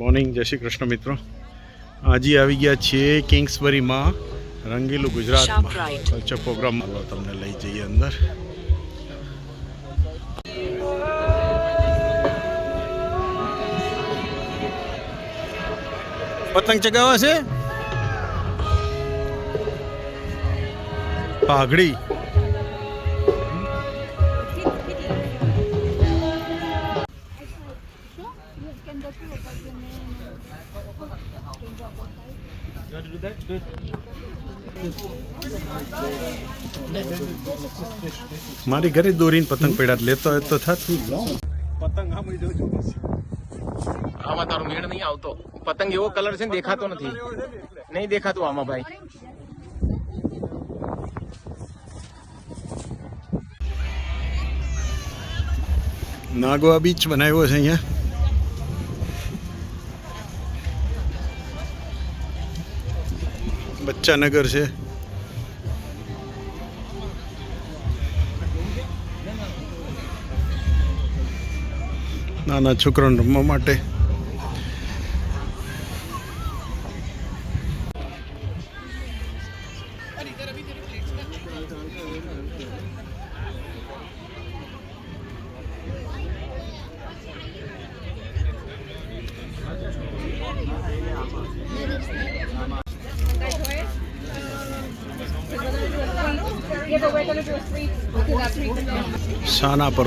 Morning જય શ્રી કૃષ્ણ મિત્રો. આજે આવી ગયા છીએ કિંગ્સબરીમાં રંગીલું ગુજરાતમાં. કલ્ચર પ્રોગ્રામ તમને લઈ જઈએ અંદર. પતંગ ચગાવવા છે? પાઘડી. મારી ઘરે દોરીને પતંગ પડ્યા લેતો હોય તો થતું પતંગ આમાં તારો મેળ નહીં આવતો. પતંગ એવો કલર છે ને દેખાતો નથી. નહીં દેખાતું આમાં ભાઈ. નાગવા બીચ બનાવ્યો છે અહીંયા. બચ્ચાનગર છે. નાના છોકરાઓને રમવા માટે. શાના but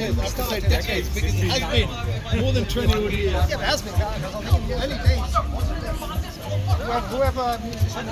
years, after like decades, because it has been more than 20 odd years. Yeah, it has been. Early days. Whoever, musician.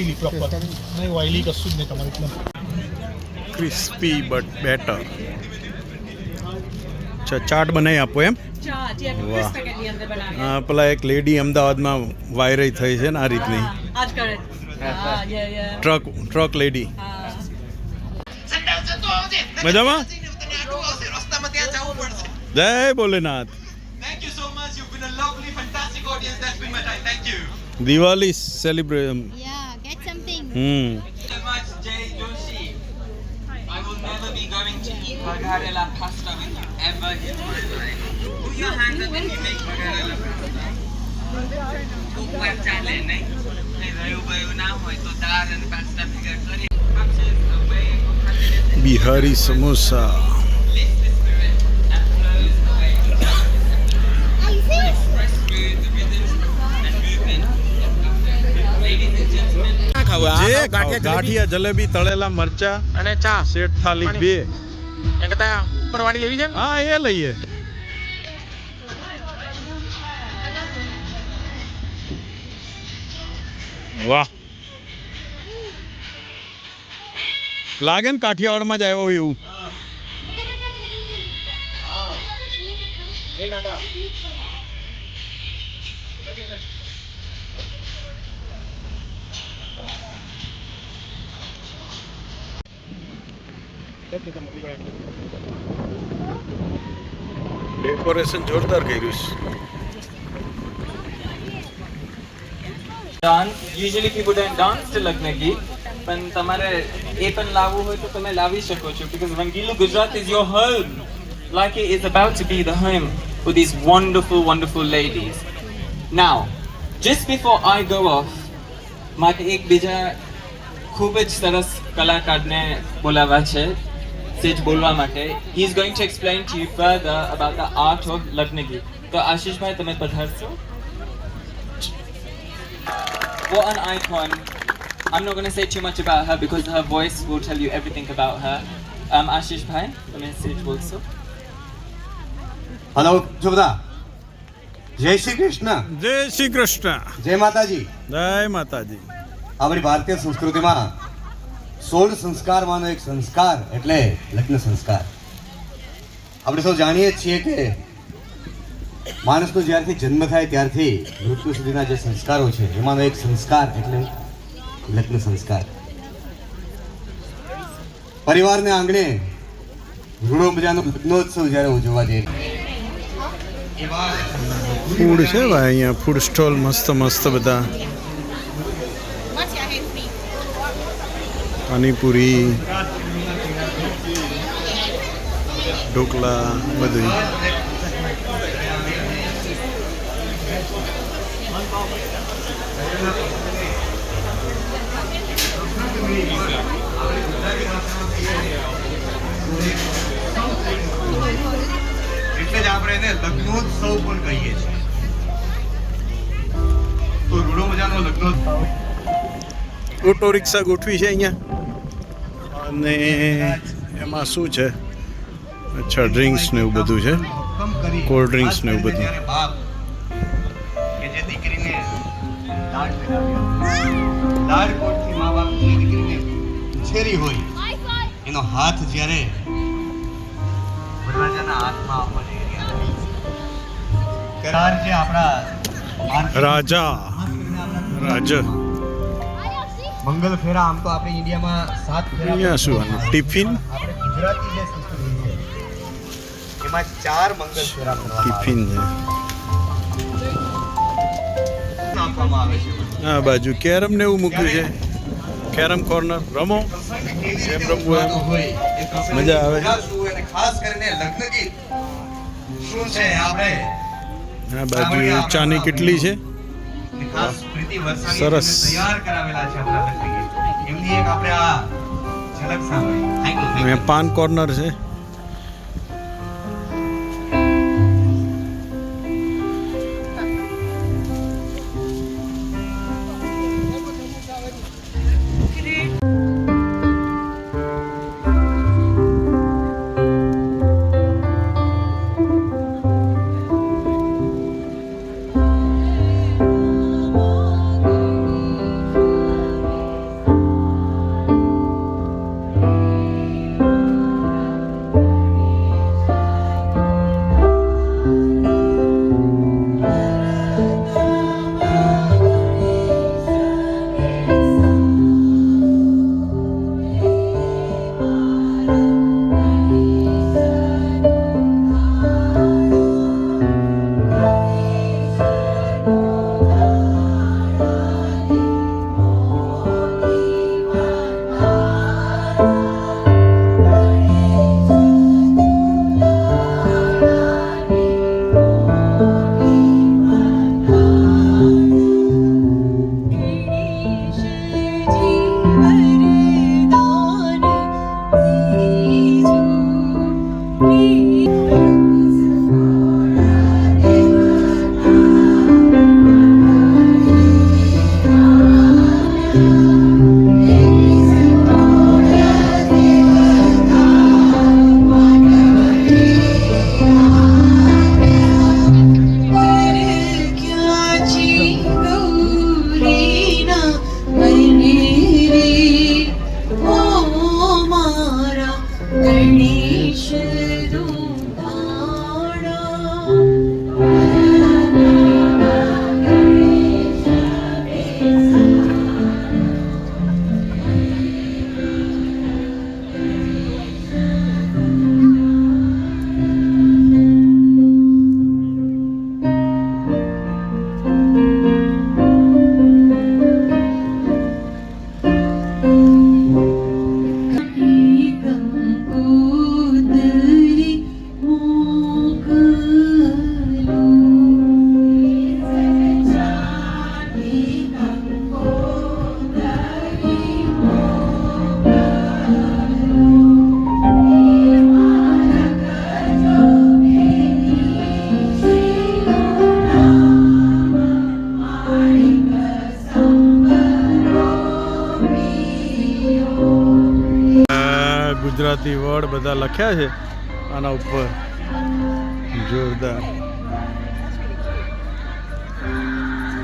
Crispily proper નહીં ઓઇલી કશું જ નહીં તમારે એકદમ. ક્રિસ્પી બટ બેટર અચ્છા ચાટ બનાવી આપો એમ? વાહ. પેલા એક લેડી અમદાવાદમાં વાયરલ થઈ છે ને આ રીતની. ટ્રક ટ્રક લેડી મજામાં? જય ભોલેનાથ. દિવાળી સેલિબ્રેશન હમ so much, Jay Joshi. I will never be going to eat Bagarella pasta with you ever in my life. Put your hands up when you make Bagarella pasta. Cookware ચાલે નહીં નહીં રહ્યું બયું ના હોય તો દાળ અને પાસ્તા ભેગા કરી captures the way of happiness Bihari samosa જે ગાંઠિયા જલેબી. તળેલા મરચા અને ચા. શેઠ થાળી બે. એ કરતા ઉપરવાળી લેવી છે હા એ લઈએ. વાહ. લાગે ને કાઠિયાવાડમાં જ આવ્યો એવું. ડેકોરેશન જોરદાર કર્યું છે usually people don't dance to લગ્ન ગીત પણ તમારે એ પણ લાવવું હોય તો તમે લાવી શકો છો because Rangilu Gujarat is your home like it is about to be the home for these wonderful wonderful ladies now just before I go off મારે એક બીજા ખૂબ જ સરસ કલાકારને બોલાવવા છે સેજ બોલવા માટે he is going to explain to you further about the art of લગ્ન ગીત તો આશીષભાઈ તમે પધારશો What an icon. I'm not going to say too much about her because her voice will tell you everything about her. Um, Ashish Bhai, the message also. Hello, બધા જય શ્રી કૃષ્ણ જય શ્રી કૃષ્ણ જય માતાજી જય માતાજી આપણી ભારતીય સંસ્કૃતિમાં સોળ સંસ્કારમાંનો એક સંસ્કાર એટલે લગ્ન સંસ્કાર. આપણે સૌ જાણીએ છીએ કે માણસનો જ્યારથી જન્મ થાય ત્યારથી મૃત્યુ સુધીના જે સંસ્કારો છે, એમાંનો એક સંસ્કાર એટલે લગ્ન સંસ્કાર. પરિવારને આંગણે રૂડો મજાનો લગ્નોત્સવ જ્યારે ઉજવવા જઈએ ફૂડ છે ભાઈ, અહીંયા ફૂડ સ્ટોલ મસ્ત મસ્ત બધા. પાણીપુરી ઢોકળા બધું એટલે જ આપણે એને લગ્નોત્સવ પણ કહીએ છીએ. તો રૂડો મજાનો લગ્નોત્સવ. ઓટો રિક્ષા ગોઠવી છે અહીંયા. અને એમાં શું છે? અચ્છા ડ્રિંક્સ ને એવું બધું છે? કોલ્ડ ડ્રિંક્સ ને એવું બધું. ઉછેરી હોય. એનો હાથ જ્યારે વરરાજાના હાથમાં. કરાર જે આપણા રાજા. રાજ. મંગલ ફેરા આમ તો આપણે ઇન્ડિયામાં સાત ફેરા અહીંયા શું આનું? ટિફિન? આપણે ગુજરાતી જે સંસ્કૃતિ છે એમાં ચાર મંગલ ફેરા ટિફિન છે. આપવામાં આવે છે. આ બાજુ કેરમ ને એવું મૂક્યું છે. Carrom corner. રમો. જેમ રમવું એમ. મજા આવે. ખાસ કરીને લગ્ન ગીત. શું છે? આપણે આ બાજુ ચાની કેટલી છે? ખાસ સરસ. તૈયાર કરાવેલા છે આપણા લગ્ન એમની એક આપણે આ ઝલક સાંભળી. થેન્ક અહીંયા પાન કોર્નર છે. સ્થળ બધા લખ્યા છે આના ઉપર. જોરદાર.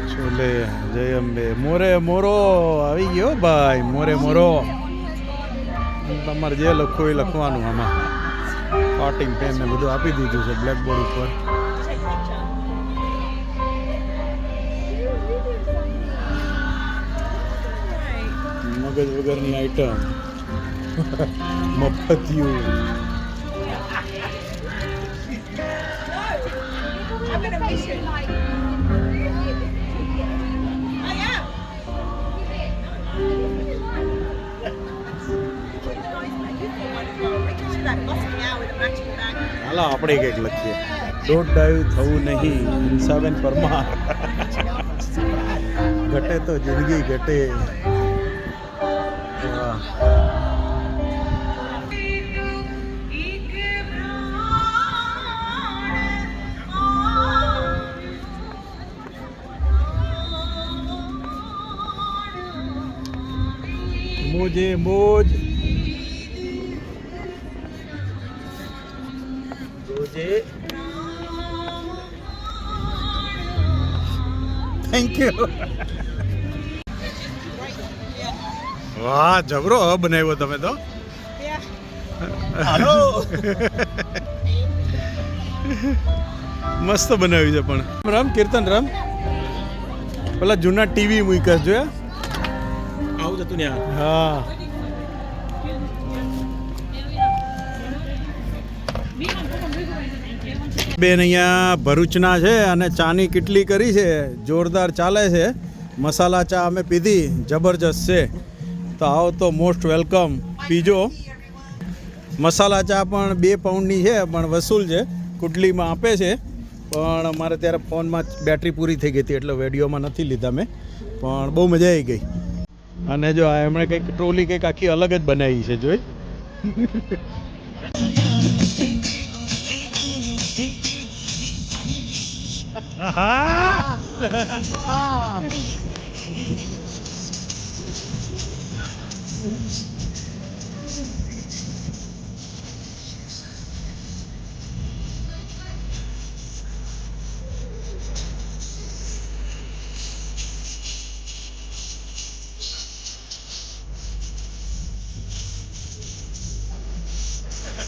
છોલે જય અંબે. મોરે મોરો આવી ગયો ભાઈ, મોરે મોરો. તમારે જે લખવું એ લખવાનું આમાં. પાટિંગ પેન ને બધું આપી દીધું છે બ્લેકબોર્ડ ઉપર. મગજ વગરની આઈટમ મફતિયું હાલો, આપણે કંઈક લખીએ. ડોન્ટ ડાઈવ થવું નહીં. હિંસાબેન પરમાર. ઘટે તો જિંદગી ઘટે. મોજે મોજ. થેન્ક યુ વાહ જબરો બનાવ્યો તમે તો. હાલો મસ્ત બનાવ્યું છે પણ. રમ કીર્તન રમ. પેલા જૂના ટીવી મૂક્યા જોયા આવું જતું ને હા. બેન અહીંયા ભરૂચના છે અને ચાની કેટલી કરી છે, જોરદાર ચાલે છે. મસાલા ચા અમે પીધી, જબરજસ્ત છે. તો આવો તો મોસ્ટ વેલકમ પીજો. મસાલા ચા પણ બે પાઉન્ડની છે, પણ વસૂલ છે. કુટલીમાં આપે છે. પણ અમારે ત્યારે ફોનમાં બેટરી પૂરી થઈ ગઈ હતી, એટલે વિડીયોમાં નથી લીધા મેં. પણ બહુ મજા આવી ગઈ. અને જો આ એમણે કંઈક ટ્રોલી કંઈક આખી અલગ જ બનાવી છે જોઈ.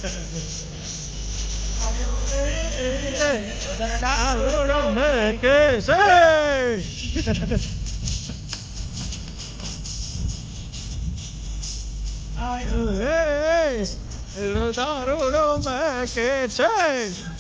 I who is, who the rule make it change.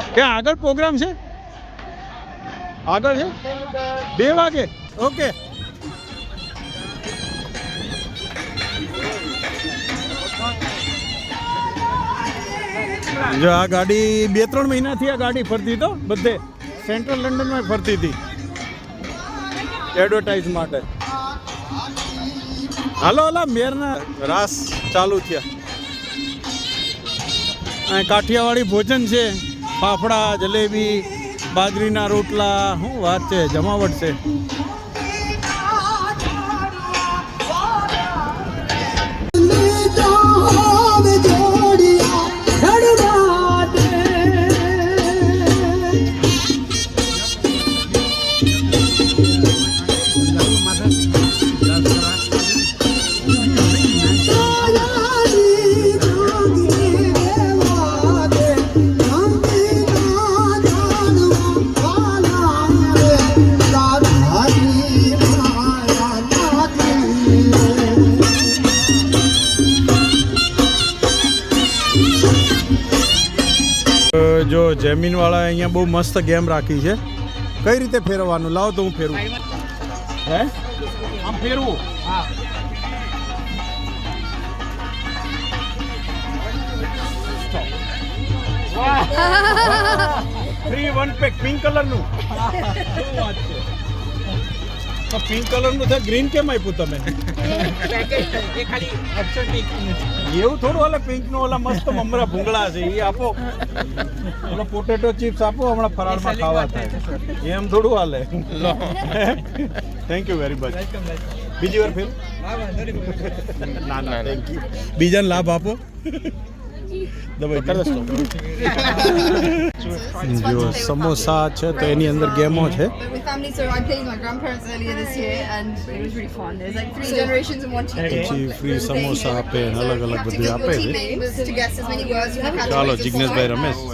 ક્યાં આગળ પ્રોગ્રામ છે? આગળ છે? બે વાગે? ઓકે. જો આ ગાડી બે, ત્રણ મહિનાથી આ ગાડી ફરતી તો બધે સેન્ટ્રલ લંડનમાં ફરતી હતી. એડવર્ટાઇઝ માટે. હાલો હાલો, મેરના રાસ ચાલુ થયા. કાઠિયાવાડી ભોજન છે. ફાફડા જલેબી બાજરીના રોટલા શું વાત છે જમાવટ છે. જો જમીનવાળા અહીંયા બહુ મસ્ત ગેમ રાખી છે. કઈ રીતે ફેરવવાનું? લાવો તો હું ફેરવું. હે? આમ ફેરવું? ફ્રી વન પેક પિંક કલરનું શું વાત છે? તો પિંક કલરનું છે ગ્રીન કેમ આપ્યું તમે? એ ખાલી એક્શન એવું થોડું હાલે પિંકનું ઓલા મસ્ત મમરા ભૂંગળા છે એ આપો. ઓલો પોટેટો ચિપ્સ આપો હમણાં ફરાળમાં ખાવા થાય. એમ થોડું હાલે થેન્ક યુ વેરી મચ બીજી વાર ફિલ્મ ના ના થેન્ક યુ બીજાને લાભ આપો. દબાઈ જો સમોસા છે તો એની અંદર ગેમો છે. પછી ફ્રી સમોસા આપે અલગ અલગ બધું આપે છે name was to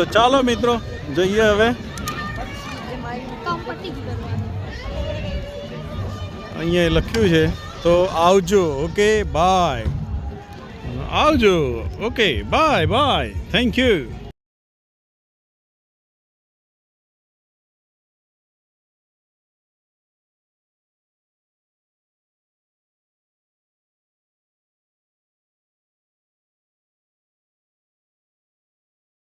તો ચાલો મિત્રો, જઈએ હવે. અહીંયા લખ્યું છે, તો આવજો, ઓકે, બાય. આવજો, okay, bye bye. Thank you